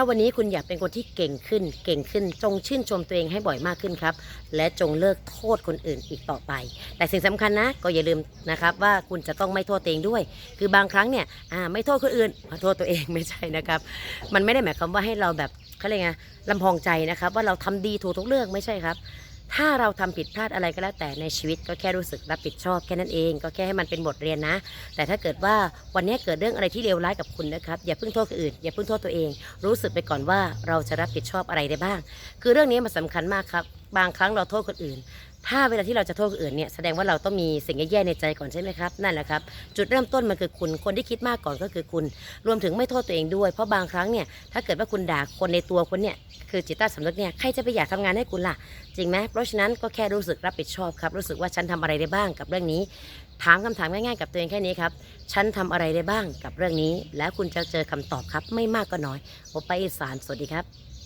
ถ้าวันนี้คุณอยากเป็นคนที่เก่งขึ้น เก่งขึ้น จงชื่นชมตัวเองให้บ่อยมากขึ้นครับ และจงเลิกโทษคนอื่นอีกต่อไป แต่สิ่งสำคัญนะ ก็อย่าลืมนะครับว่าคุณจะต้องไม่โทษตัวเองด้วย คือบางครั้งเนี่ยไม่โทษคนอื่นมาโทษตัวเองไม่ใช่นะครับ มันไม่ได้หมายความว่าให้เราแบบเขาเรียกไงลำพองใจนะครับ ว่าเราทำดีถูกทุกเรื่องไม่ใช่ครับ ถ้าเราทำผิดพลาดอะไรก็แล้วแต่ในชีวิตก็แค่รู้สึกรับผิดชอบแค่นั้นเอง ก็แค่ให้มันเป็นบทเรียนนะ แต่ถ้าเกิดว่าวันนี้เกิดเรื่องอะไรที่เลวร้ายกับคุณนะครับอย่าเพิ่งโทษคนอื่นอย่าเพิ่งโทษตัวเอง รู้สึกไปก่อนว่าเราจะรับผิดชอบอะไรได้บ้าง คือเรื่องนี้มันสำคัญมากครับ บางครั้งเราโทษคนอื่น ถ้าเวลาที่เราจะโทษคนอื่นเนี่ยแสดงว่าเราต้องมีสิ่งแย่ๆในใจก่อนใช่ไหมครับนั่นแหละครับ จุดเริ่มต้นมันคือคุณคนที่คิดมากก่อนก็คือคุณ รวมถึงไม่โทษตัวเองด้วย เพราะบางครั้งเนี่ยถ้าเกิดว่าคุณด่าคนในตัวคุณเนี่ยคือจิตใต้สำนึกเนี่ยใครจะไปอยากทำงานให้คุณล่ะ จริงไหมเพราะฉะนั้นก็แค่รู้สึกรับผิดชอบครับรู้สึกว่าฉันทำอะไรได้บ้างกับเรื่องนี้ ถามคำถามง่ายๆกับตัวเองแค่นี้ครับฉันทำอะไรได้บ้างกับเรื่องนี้ แล้วคุณจะเจอคำตอบครับไม่มากก็น้อยโอไปาอีสานสวัสดีครับ